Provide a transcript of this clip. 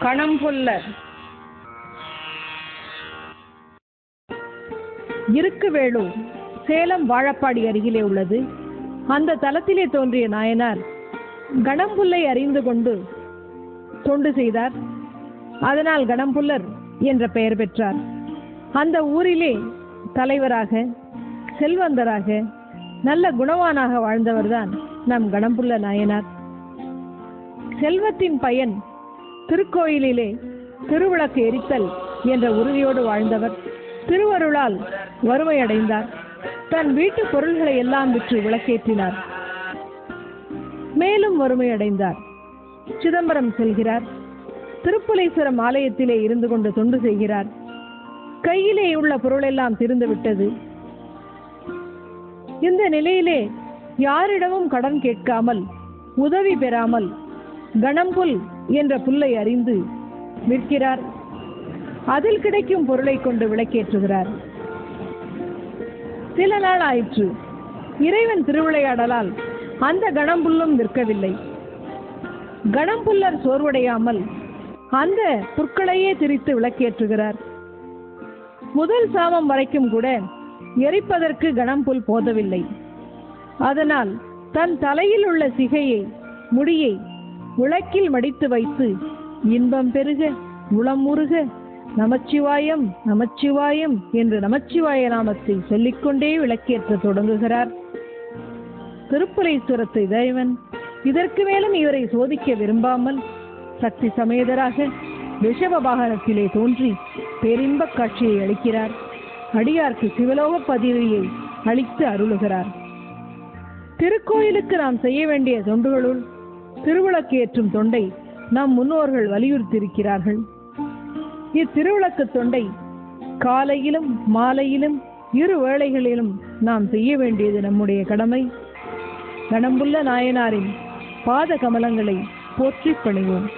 கணம்புல்லர் இருக்குவேளூர் சேலம் வாழப்பாடி அருகிலே உள்ளது. அந்த தலத்திலே தோன்றிய நாயனார் கணம்புல்லை அறிந்து கொண்டு தொண்டு செய்தார். அதனால் கணம்புல்லர் என்ற பெயர் பெற்றார். அந்த ஊரிலே தலைவராக செல்வந்தராக நல்ல குணவானாக வாழ்ந்தவர்தான் நம் கணம்புள்ள நாயனார். செல்வத்தின் பயன் திருக்கோயிலிலே திருவிளக்கு எரித்தல் என்ற உறுதியோடு வாழ்ந்தவர். திருவருளால் வறுமையடைந்தார். தன் வீட்டு பொருள்களை எல்லாம் விற்று விளக்கேற்றினார். மேலும் வறுமையடைந்தார். சிதம்பரம் செல்கிறார். திருப்புலேஸ்வரம் ஆலயத்திலே இருந்து கொண்டு தொண்டு செய்கிறார். கையிலே உள்ள பொருளெல்லாம் திருந்துவிட்டது இந்த நிலையிலே யாரிடமும் கடன் கேட்காமல் உதவி பெறாமல் கணம்புல் என்ற புல்லை அறிந்து விற்கிறார் அதில் கிடைக்கும் பொருளை கொண்டு விளக்கேற்றுகிறார். சில நாள் ஆயிற்று. இறைவன் திருவிளையாடலால் அந்த கணம்புல்லும் விற்கவில்லை கணம்புல்லர் சோர்வடையாமல் அந்த புற்களையே திரித்து விளக்கேற்றுகிறார். முதல் சாமம் வரைக்கும் கூட எரிப்பதற்கு கணம்புல் போதவில்லை. அதனால் தன் தலையில் உள்ள சிகையை முடியை விளக்கில் மடித்து வைத்து இன்பம் பெருக உளமுருக நமச்சிவாயம் நமச்சிவாயம் என்று நமச்சிவாய நாமத்தை சொல்லிக்கொண்டே விளக்கேற்ற தொடங்குகிறார். திருப்புரைசுரத்து இறைவன் இதற்கு மேலும் இவரை சோதிக்க விரும்பாமல் சக்தி சமேதராக ரிஷப வாகனத்திலே தோன்றி பெரும்பக் காட்சியை அளிக்கிறார். அடியார்க்கு சிவலோக பதிவியை அளித்து அருளுகிறார். திருக்கோயிலுக்கு நாம் செய்ய வேண்டிய தொண்டுகளுள் திருவிளக்கு ஏற்றும் தொண்டை நம் முன்னோர்கள் வலியுறுத்தியிருக்கிறார்கள். இத்திருவிளக்கு தொண்டை காலையிலும் மாலையிலும் இரு வேளைகளிலும் நாம் செய்ய வேண்டியது நம்முடைய கடமை. கணம்புள்ள நாயனாரின் பாத கமலங்களை போற்றிப் பணிவோம்.